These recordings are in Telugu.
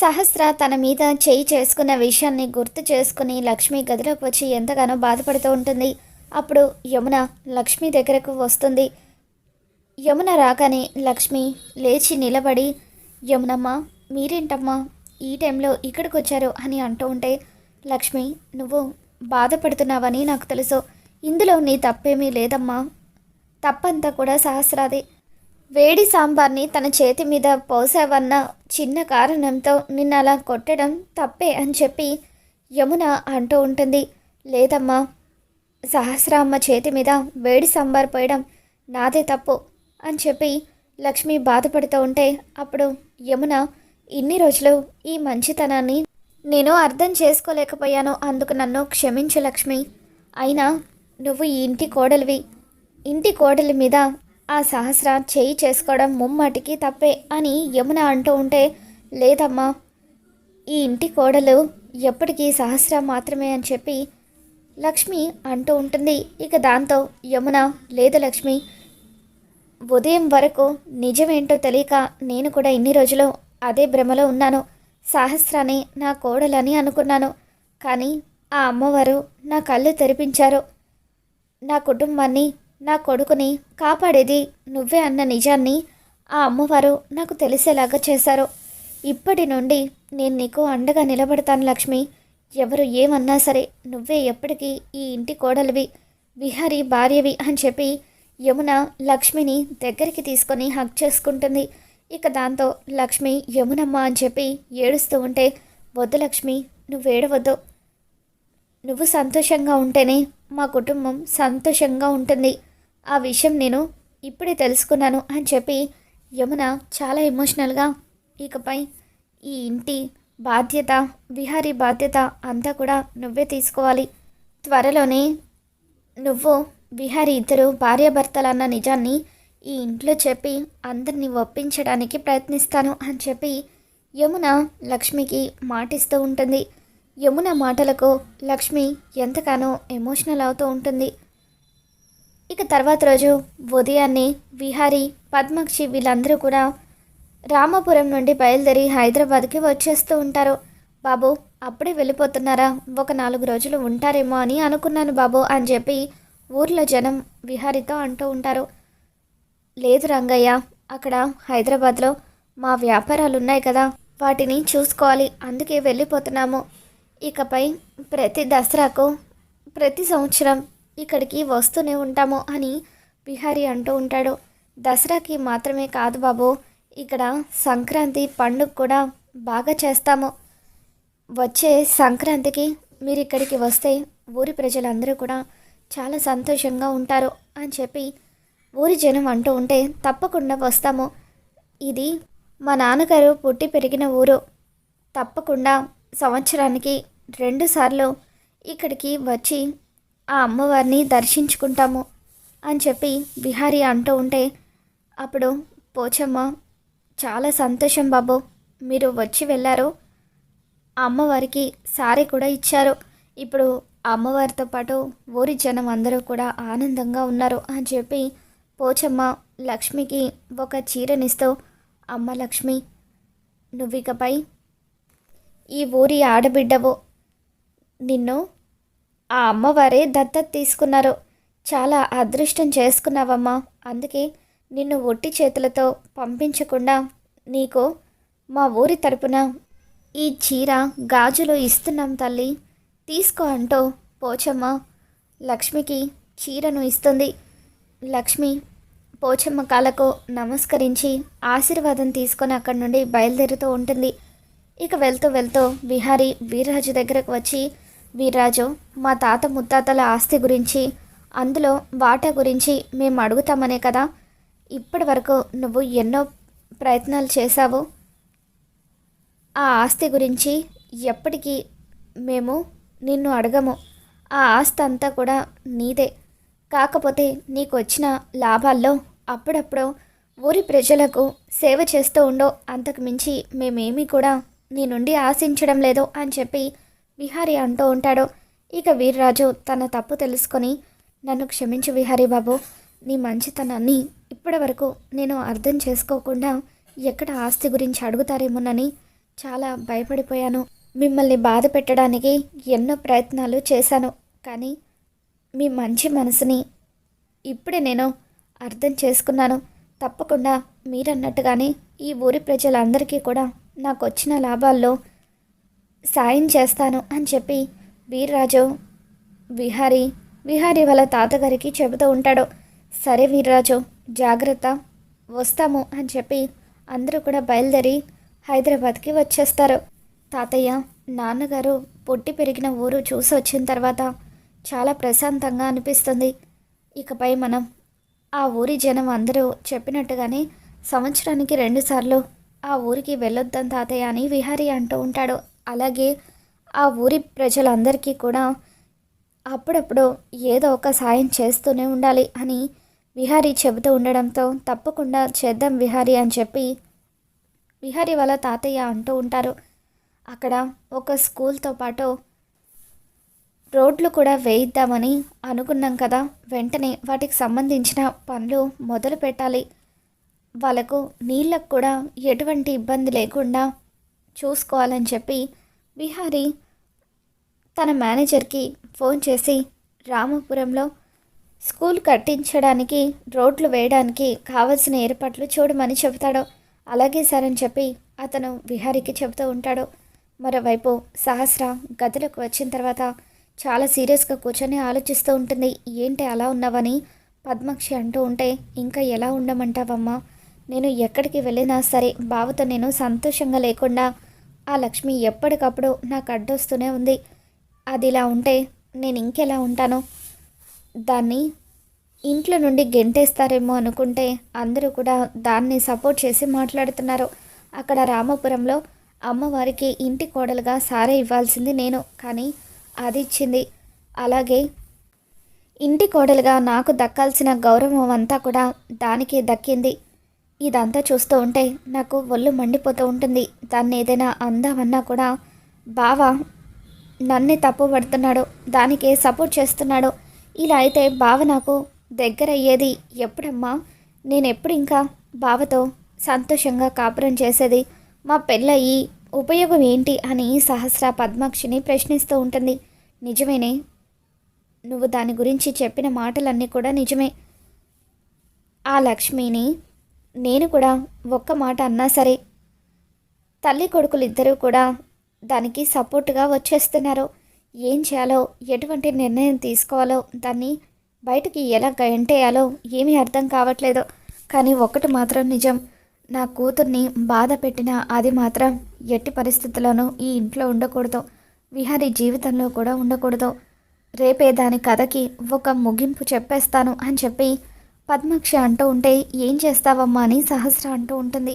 సహస్ర తన మీద చేయి చేసుకున్న విషయాన్ని గుర్తు చేసుకుని లక్ష్మి గదిలోకి వచ్చి ఎంతగానో బాధపడుతూ ఉంటుంది. అప్పుడు యమున లక్ష్మి దగ్గరకు వస్తుంది. యమున రాగానే లక్ష్మి లేచి నిలబడి యమునమ్మ మీరేంటమ్మా ఈ టైంలో ఇక్కడికి వచ్చారు? అని అంటూ ఉంటే లక్ష్మి నువ్వు బాధపడుతున్నావని నాకు తెలుసు. ఇందులో నీ తప్పేమీ లేదమ్మా. తప్పంతా కూడా సహస్రాదే. వేడి సాంబార్ని తన చేతి మీద పోసావన్న చిన్న కారణంతో నిన్న అలా కొట్టడం తప్పే అని చెప్పి యమున అంటూ ఉంటుంది. లేదమ్మా సహస్రామ్మ చేతి మీద వేడి సాంబార్ పోయడం నాదే తప్పు అని చెప్పి లక్ష్మి బాధపడుతూ ఉంటే అప్పుడు యమున ఇన్ని రోజులు ఈ మంచితనాన్ని నేను అర్థం చేసుకోలేకపోయాను అందుకు నన్ను క్షమించు లక్ష్మి. అయినా నువ్వు ఈ ఇంటి కోడలివి. ఇంటి కోడలి మీద ఆ సహస్ర చేయి చేసుకోవడం ముమ్మాటికి తప్పే అని యమున అంటూ ఉంటే లేదమ్మా. ఈ ఇంటి కోడలు ఎప్పటికీ సహస్ర మాత్రమే అని చెప్పి లక్ష్మి అంటూ ఉంటుంది. ఇక దాంతో యమున లేదు లక్ష్మి. ఉదయం వరకు నిజమేంటో తెలియక నేను కూడా ఇన్ని రోజులు అదే భ్రమలో ఉన్నాను. సహస్రాన్ని నా కోడలని అనుకున్నాను. కానీ ఆ అమ్మవారు నా కళ్ళు తెరిపించారు. నా కుటుంబాన్ని నా కొడుకుని కాపాడేది నువ్వే అన్న నిజాన్ని ఆ అమ్మవారు నాకు తెలిసేలాగా చేశారు. ఇప్పటి నుండి నేను నీకు అండగా నిలబడతాను లక్ష్మి. ఎవరు ఏమన్నా సరే నువ్వే ఎప్పటికీ ఈ ఇంటి కోడలివి విహారీ భార్యవి అని చెప్పి యమున లక్ష్మిని దగ్గరికి తీసుకొని హక్ చేసుకుంటుంది. ఇక దాంతో లక్ష్మి యమునమ్మ అని చెప్పి ఏడుస్తూ ఉంటే వద్దు లక్ష్మి నువ్వు ఏడవద్దు. నువ్వు సంతోషంగా ఉంటేనే మా కుటుంబం సంతోషంగా ఉంటుంది. ఆ విషయం నేను ఇప్పుడే తెలుసుకున్నాను అని చెప్పి యమున చాలా ఎమోషనల్గా ఇకపై ఈ ఇంటి బాధ్యత విహారీ బాధ్యత అంతా కూడా నువ్వే తీసుకోవాలి. త్వరలోనే నువ్వు విహారీ ఇద్దరు భార్యాభర్తలన్న నిజాన్ని ఈ ఇంట్లో చెప్పి అందరినీ ఒప్పించడానికి ప్రయత్నిస్తాను అని చెప్పి యమున లక్ష్మికి మాటిస్తూ ఉంటుంది. యమున మాటలకు లక్ష్మి ఎంతగానో ఎమోషనల్ అవుతూ ఉంటుంది. ఇక తర్వాత రోజు ఉదయాన్నే విహారీ పద్మక్షి వీళ్ళందరూ కూడా రామపురం నుండి బయలుదేరి హైదరాబాద్కి వచ్చేస్తూ ఉంటారు. బాబు అప్పుడే వెళ్ళిపోతున్నారా? ఒక నాలుగు రోజులు ఉంటారేమో అని అనుకున్నాను బాబు అని చెప్పి ఊర్లో జనం విహారీతో అంటూ ఉంటారు. లేదు రంగయ్య అక్కడ హైదరాబాద్లో మా వ్యాపారాలు ఉన్నాయి కదా వాటిని చూసుకోవాలి అందుకే వెళ్ళిపోతున్నాము. ఇకపై ప్రతి దసరాకు ప్రతి సంవత్సరం ఇక్కడికి వస్తూనే ఉంటాము అని బిహారీ అంటూ ఉంటాడు. దసరాకి మాత్రమే కాదు బాబు ఇక్కడ సంక్రాంతి పండుగ కూడా బాగా చేస్తాము. వచ్చే సంక్రాంతికి మీరు ఇక్కడికి వస్తే ఊరి ప్రజలందరూ కూడా చాలా సంతోషంగా ఉంటారు అని చెప్పి ఊరి జనం అంటూ ఉంటే తప్పకుండా వస్తాము. ఇది మా నాన్నగారు పుట్టి పెరిగిన ఊరు. తప్పకుండా సంవత్సరానికి రెండుసార్లు ఇక్కడికి వచ్చి ఆ అమ్మవారిని దర్శించుకుంటాము అని చెప్పి విహారీ అంటూ ఉంటే అప్పుడు పోచమ్మ చాలా సంతోషం బాబు మీరు వచ్చి వెళ్ళారు. ఆ అమ్మవారికి సారీ కూడా ఇచ్చారు. ఇప్పుడు ఆ అమ్మవారితో పాటు ఊరి జనం అందరూ కూడా ఆనందంగా ఉన్నారు అని చెప్పి పోచమ్మ లక్ష్మికి ఒక చీరనిస్తూ అమ్మ లక్ష్మి నువ్వికపై ఈ ఊరి ఆడబిడ్డవు. నిన్ను ఆ అమ్మవారే దత్తత తీసుకున్నారు. చాలా అదృష్టం చేసుకున్నావమ్మా. అందుకే నిన్ను ఒట్టి చేతులతో పంపించకుండా నీకు మా ఊరి తరపున ఈ చీర గాజులు ఇస్తున్నాం తల్లి. తీసుకో అంటూ పోచమ్మ లక్ష్మికి చీరను ఇస్తుంది. లక్ష్మి పోచమ్మ కాలకు నమస్కరించి ఆశీర్వాదం తీసుకొని అక్కడి నుండి బయలుదేరుతూ ఉంటుంది. ఇక వెళ్తూ వెళ్తూ విహారీ వీర్రాజు దగ్గరకు వచ్చి వీర్రాజు మా తాత ముత్తాతల ఆస్తి గురించి అందులో వాటా గురించి మేము అడుగుతామనే కదా? ఇప్పటి వరకు నువ్వు ఎన్నో ప్రయత్నాలు చేశావు. ఆ ఆస్తి గురించి ఎప్పటికీ మేము నిన్ను అడగము. ఆ ఆస్తి అంతా కూడా నీదే. కాకపోతే నీకు వచ్చిన లాభాల్లో అప్పుడప్పుడు ఊరి ప్రజలకు సేవ చేస్తూ ఉండో. అంతకు మించి మేమేమీ కూడా నీ నుండి ఆశించడం లేదు అని చెప్పి విహారి అంటూ ఉంటాడు. ఇక వీర్రాజు తన తప్పు తెలుసుకొని నన్ను క్షమించు విహారీ బాబు నీ మంచితనాన్ని ఇప్పటి వరకు నేను అర్థం చేసుకోకుండా ఎక్కడ ఆస్తి గురించి అడుగుతారేమోనని చాలా భయపడిపోయాను. మిమ్మల్ని బాధ పెట్టడానికి ఎన్నో ప్రయత్నాలు చేశాను. కానీ మీ మంచి మనసుని ఇప్పుడే నేను అర్థం చేసుకున్నాను. తప్పకుండా మీరన్నట్టుగానే ఈ ఊరి ప్రజలందరికీ కూడా నాకు వచ్చిన లాభాల్లో సాయం చేస్తాను అని చెప్పి వీర్రాజు విహారీ విహారీ వాళ్ళ తాతగారికి చెబుతూ ఉంటాడు. సరే వీర్రాజు జాగ్రత్త వస్తాము అని చెప్పి అందరూ కూడా బయలుదేరి హైదరాబాద్కి వచ్చేస్తారు. తాతయ్య నాన్నగారు పుట్టి పెరిగిన ఊరు చూసి వచ్చిన తర్వాత చాలా ప్రశాంతంగా అనిపిస్తుంది. ఇకపై మనం ఆ ఊరి జనం అందరూ చెప్పినట్టుగానే సంవత్సరానికి రెండుసార్లు ఆ ఊరికి వెళ్ళొద్దాం తాతయ్య అని విహారీ అంటూ ఉంటాడు. అలాగే ఆ ఊరి ప్రజలందరికీ కూడా అప్పుడప్పుడు ఏదో ఒక సాయం చేస్తూనే ఉండాలి అని విహారీ చెబుతూ ఉండడంతో తప్పకుండా చేద్దాం విహారీ అని చెప్పి విహారీ వాళ్ళ తాతయ్య అంటూ ఉంటారు. అక్కడ ఒక స్కూల్తో పాటు రోడ్లు కూడా వేయిద్దామని అనుకున్నాం కదా. వెంటనే వాటికి సంబంధించిన పనులు మొదలు పెట్టాలి. వాళ్ళకు నీళ్ళకు కూడా ఎటువంటి ఇబ్బంది లేకుండా చూసుకోవాలని చెప్పి విహారీ తన మేనేజర్కి ఫోన్ చేసి రామపురంలో స్కూల్ కట్టించడానికి రోడ్లు వేయడానికి కావలసిన ఏర్పాట్లు చూడమని చెబుతాడు. అలాగే సార్ అని చెప్పి అతను విహారీకి చెబుతూ ఉంటాడు. మరోవైపు సహస్ర గదిలోకి వచ్చిన తర్వాత చాలా సీరియస్గా కూర్చొని ఆలోచిస్తూ ఉంటుంది. ఏంటి అలా ఉన్నావని పద్మాక్షి అంటూ ఉంటే ఇంకా ఎలా ఉండమంటావమ్మా? నేను ఎక్కడికి వెళ్ళినా సరే బావతో నేను సంతోషంగా లేకుండా ఆ లక్ష్మి ఎప్పటికప్పుడు నాకు అడ్డొస్తూనే ఉంది. అది ఇలా ఉంటే నేను ఇంకెలా ఉంటాను? దాన్ని ఇంట్లో నుండి గెంటేస్తారేమో అనుకుంటే అందరూ కూడా దాన్ని సపోర్ట్ చేసి మాట్లాడుతున్నారు. అక్కడ రామపురంలో అమ్మవారికి ఇంటి కోడలుగా సారే ఇవ్వాల్సింది నేను. కానీ అది ఇచ్చింది. అలాగే ఇంటి కోడలుగా నాకు దక్కాల్సిన గౌరవం అంతా కూడా దానికే దక్కింది. ఇదంతా చూస్తూ ఉంటే నాకు ఒళ్ళు మండిపోతూ ఉంటుంది. దాన్ని ఏదైనా అందామన్నా కూడా బావ నన్నే తప్పు పడుతున్నాడు దానికే సపోర్ట్ చేస్తున్నాడు. ఇలా అయితే బావ నాకు దగ్గర అయ్యేది ఎప్పుడమ్మా? నేను ఎప్పుడు ఇంకా బావతో సంతోషంగా కాపురం చేసేది? మా పెళ్ళయి ఉపయోగం ఏంటి? అని సహస్ర పద్మాక్షిని ప్రశ్నిస్తూ ఉంటుంది. నిజమేనే నువ్వు దాని గురించి చెప్పిన మాటలన్నీ కూడా నిజమే. ఆ లక్ష్మిని నేను కూడా ఒక్క మాట అన్నా సరే. తల్లి కొడుకులు ఇద్దరూ కూడా దానికి సపోర్ట్గా వచ్చేస్తున్నారు. ఏం చేయాలో ఎటువంటి నిర్ణయం తీసుకోవాలో దాన్ని బయటకి ఎలా గంటేయాలో ఏమీ అర్థం కావట్లేదు. కానీ ఒకటి మాత్రం నిజం నా కూతుర్ని బాధ పెట్టిన అది మాత్రం ఎట్టి పరిస్థితుల్లోనూ ఈ ఇంట్లో ఉండకూడదు. విహారీ జీవితంలో కూడా ఉండకూడదు. రేపే దాని కథకి ఒక ముగింపు చెప్పేస్తాను అని చెప్పి పద్మాక్షి అంటూ ఉంటే ఏం చేస్తావమ్మా? అని సహస్ర అంటూ ఉంటుంది.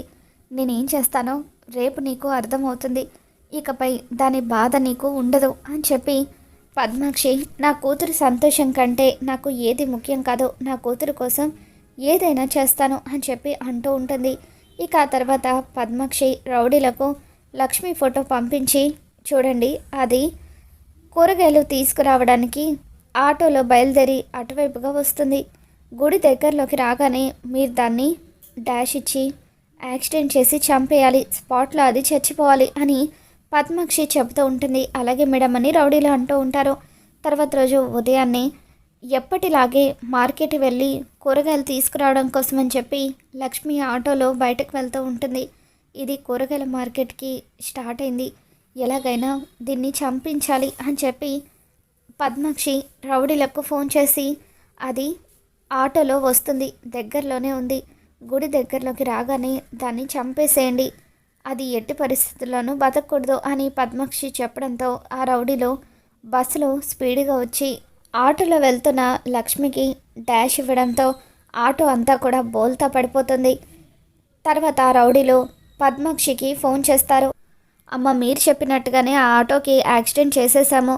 నేనేం చేస్తానో రేపు నీకు అర్థమవుతుంది. ఇకపై దాని బాధ నీకు ఉండదు అని చెప్పి పద్మాక్షి నా కూతురు సంతోషం కంటే నాకు ఏది ముఖ్యం కాదో. నా కూతురు కోసం ఏదైనా చేస్తాను అని చెప్పి అంటూ ఉంటుంది. ఇక ఆ తర్వాత పద్మాక్షి రౌడీలకు లక్ష్మి ఫోటో పంపించి చూడండి అది కూరగాయలు తీసుకురావడానికి ఆటోలో బయలుదేరి అటువైపుగా వస్తుంది. గుడి దగ్గరలోకి రాగానే మీరు దాన్ని డాష్ ఇచ్చి యాక్సిడెంట్ చేసి చంపేయాలి స్పాట్లో అది చచ్చిపోవాలి అని పద్మాక్షి చెబుతూ ఉంటుంది. అలాగే మేడం అని రౌడీలు అంటూ ఉంటారు. తర్వాత రోజు ఉదయాన్నే ఎప్పటిలాగే మార్కెట్ వెళ్ళి కూరగాయలు తీసుకురావడం కోసం అని చెప్పి లక్ష్మి ఆటోలో బయటకు వెళ్తూ ఉంటుంది. ఇది కూరగాయల మార్కెట్కి స్టార్ట్ అయింది. ఎలాగైనా దీన్ని చంపించాలి అని చెప్పి పద్మాక్షి రౌడీలకు ఫోన్ చేసి అది ఆటోలో వస్తుంది. దగ్గరలోనే ఉంది. గుడి దగ్గరలోకి రాగానే దాన్ని చంపేసేయండి. అది ఎట్టి పరిస్థితుల్లోనూ బతకూడదు అని పద్మాక్షి చెప్పడంతో ఆ రౌడీలో బస్సులో స్పీడ్గా వచ్చి ఆటోలో వెళ్తున్న లక్ష్మికి డాష్ ఇవ్వడంతో ఆటో అంతా కూడా బోల్తా పడిపోతుంది. తర్వాత ఆ రౌడీలో పద్మాక్షికి ఫోన్ చేస్తారు. అమ్మ మీరు చెప్పినట్టుగానే ఆ ఆటోకి యాక్సిడెంట్ చేసేసాము.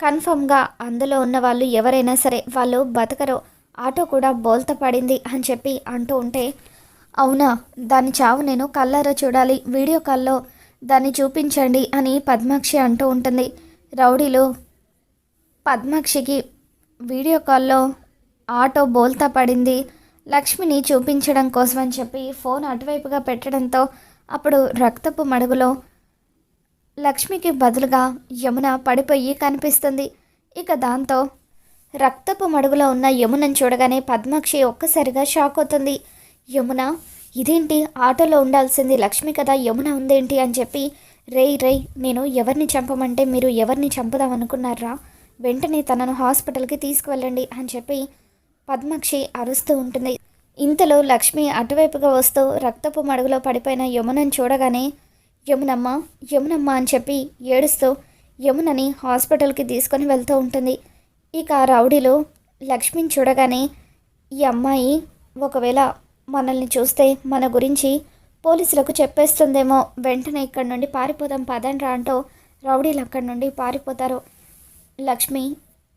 కన్ఫర్మ్గా అందులో ఉన్న వాళ్ళు ఎవరైనా సరే వాళ్ళు బతకరు. ఆటో కూడా బోల్త పడింది అని చెప్పి అంటూ ఉంటే అవునా? దాని చావు నేను కళ్ళారా చూడాలి. వీడియో కాల్లో దాన్ని చూపించండి అని పద్మాక్షి అంటూ ఉంటుంది. రౌడీలు పద్మాక్షికి వీడియో కాల్లో ఆటో బోల్తా పడింది. లక్ష్మిని చూపించడం కోసం అని చెప్పి ఫోన్ అటువైపుగా పెట్టడంతో అప్పుడు రక్తపు మడుగులో లక్ష్మికి బదులుగా యమున పడిపోయి కనిపిస్తుంది. ఇక దాంతో రక్తపు మడుగులో ఉన్న యమునను చూడగానే పద్మాక్షి ఒక్కసారిగా షాక్ అవుతుంది. యమున ఇదేంటి? ఆటోలో ఉండాల్సింది లక్ష్మి కదా యమున ఉందేంటి అని చెప్పి రేయ్ రేయ్ నేను ఎవరిని చంపమంటే మీరు ఎవరిని చంపుదాం అనుకున్నారా? వెంటనే తనను హాస్పిటల్కి తీసుకువెళ్ళండి అని చెప్పి పద్మాక్షి అరుస్తూ ఉంటుంది. ఇంతలో లక్ష్మి అటువైపుగా వస్తూ రక్తపు మడుగులో పడిపోయిన యమునను చూడగానే యమునమ్మ యమునమ్మ అని చెప్పి ఏడుస్తూ యమునని హాస్పిటల్కి తీసుకొని వెళ్తూ ఉంటుంది. ఇక రౌడీలు రౌడీలో లక్ష్మిని చూడగానే ఈ అమ్మాయి ఒకవేళ మనల్ని చూస్తే మన గురించి పోలీసులకు చెప్పేస్తుందేమో వెంటనే ఇక్కడి నుండి పారిపోదాం పదండ్రా అంటూ రౌడీలు అక్కడి నుండి పారిపోతారు. లక్ష్మి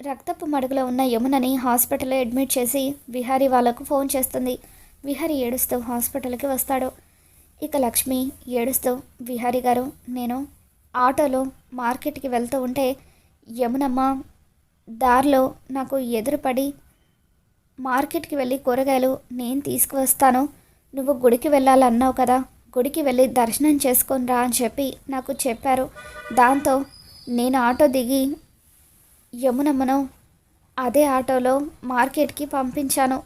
రక్తపు మడుగులో ఉన్న యమునని హాస్పిటల్లో అడ్మిట్ చేసి విహారీ వాళ్ళకు ఫోన్ చేస్తుంది. విహారీ ఏడుస్తూ హాస్పిటల్కి వస్తాడు. ఇక లక్ష్మి ఏడుస్తూ విహారీ గారు నేను ఆటోలో మార్కెట్కి వెళ్తూ ఉంటే యమునమ్మ దారిలో నాకు ఎదురుపడి మార్కెట్కి వెళ్ళి కూరగాయలు నేను తీసుకువస్తాను. నువ్వు గుడికి వెళ్ళాలన్నావు కదా గుడికి వెళ్ళి దర్శనం చేసుకొని రా అని చెప్పి నాకు చెప్పారు. దాంతో నేను ఆటో దిగి యమునమ్మను అదే ఆటోలో మార్కెట్కి పంపించాను.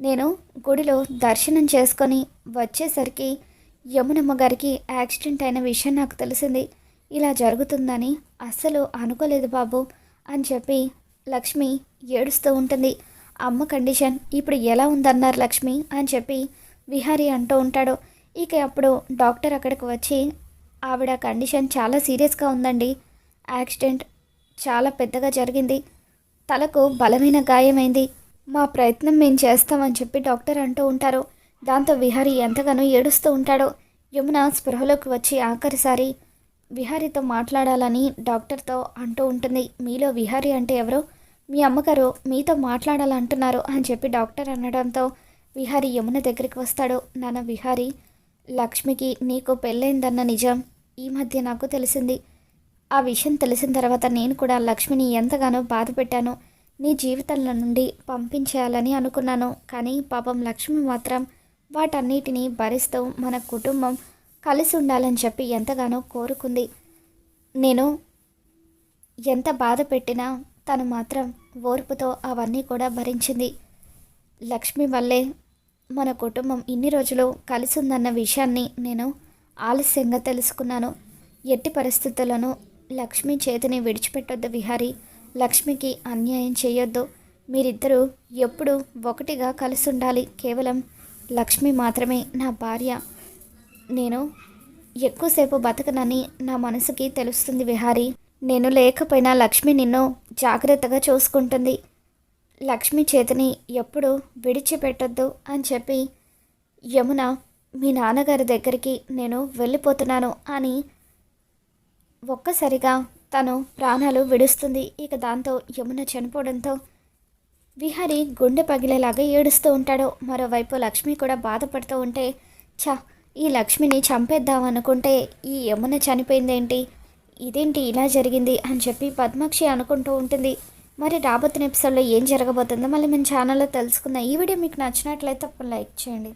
నేను గుడిలో దర్శనం చేసుకొని వచ్చేసరికి యమునమ్మ గారికి యాక్సిడెంట్ అయిన విషయం నాకు తెలిసింది. ఇలా జరుగుతుందని అస్సలు అనుకోలేదు బాబు. అని చెప్పి లక్ష్మి ఏడుస్తూ ఉంటుంది. అమ్మ కండిషన్ ఇప్పుడు ఎలా ఉందన్నారు లక్ష్మి అని చెప్పి విహారీ అంటూ ఉంటాడు. ఇక అప్పుడు డాక్టర్ అక్కడికి వచ్చి ఆవిడ కండిషన్ చాలా సీరియస్గా ఉందండి. యాక్సిడెంట్ చాలా పెద్దగా జరిగింది. తలకు బలమైన గాయమైంది. మా ప్రయత్నం మేము చేస్తామని చెప్పి డాక్టర్ అంటూ ఉంటారు. దాంతో విహారీ ఎంతగానో ఏడుస్తూ ఉంటాడు. యమున స్పృహలోకి వచ్చి ఆఖరిసారి విహారీతో మాట్లాడాలని డాక్టర్తో అంటూ ఉంటుంది. మీలో విహారీ అంటే ఎవరో? మీ అమ్మగారు మీతో మాట్లాడాలంటున్నారు అని చెప్పి డాక్టర్ అనడంతో విహారీ యమున దగ్గరికి వస్తాడు. నాన్న విహారీ లక్ష్మికి నీకు పెళ్ళైందన్న నిజం ఈ మధ్య నాకు తెలిసింది. ఆ విషయం తెలిసిన తర్వాత నేను కూడా లక్ష్మిని ఎంతగానో బాధ పెట్టాను. నీ జీవితంలో నుండి పంపించేయాలని అనుకున్నాను. కానీ పాపం లక్ష్మి మాత్రం వాటన్నిటినీ భరిస్తూ మన కుటుంబం కలిసి ఉండాలని చెప్పి ఎంతగానో కోరుకుంది. నేను ఎంత బాధ పెట్టినా తను మాత్రం ఓర్పుతో అవన్నీ కూడా భరించింది. లక్ష్మి వల్లే మన కుటుంబం ఇన్ని రోజులు కలిసి ఉందన్న విషయాన్ని నేను ఆలస్యంగా తెలుసుకున్నాను. ఎట్టి పరిస్థితులను లక్ష్మి చేతిని విడిచిపెట్టొద్దు విహారీ. లక్ష్మికి అన్యాయం చేయొద్దు మీరిద్దరూ ఎప్పుడు ఒకటిగా కలిసి ఉండాలి కేవలం లక్ష్మి మాత్రమే నా భార్య. నేను ఎక్కువసేపు బతకనని నా మనసుకి తెలుస్తుంది విహారీ. నేను లేకపోయినా లక్ష్మి నిన్ను జాగ్రత్తగా చూసుకుంటుంది. లక్ష్మి చేతిని ఎప్పుడు విడిచిపెట్టొద్దు అని చెప్పి యమున మీ నాన్నగారి దగ్గరికి నేను వెళ్ళిపోతున్నాను అని ఒక్కసారిగా తను ప్రాణాలు విడుస్తుంది. ఇక దాంతో యమున చనిపోవడంతో విహారి గుండె పగిలేలాగా ఏడుస్తూ ఉంటాడు. మరోవైపు లక్ష్మి కూడా బాధపడుతూ ఉంటే చా ఈ లక్ష్మిని చంపేద్దాం అనుకుంటే ఈ యమున చనిపోయిందేంటి? ఇదేంటి ఇలా జరిగింది అని చెప్పి పద్మాక్షి అనుకుంటూ ఉంటుంది. మరి రాబోతున్న ఎపిసోడ్లో ఏం జరగబోతుందో మళ్ళీ మన ఛానల్లో తెలుసుకుందాం. ఈ వీడియో మీకు నచ్చినట్లయితే తప్పని లైక్ చేయండి.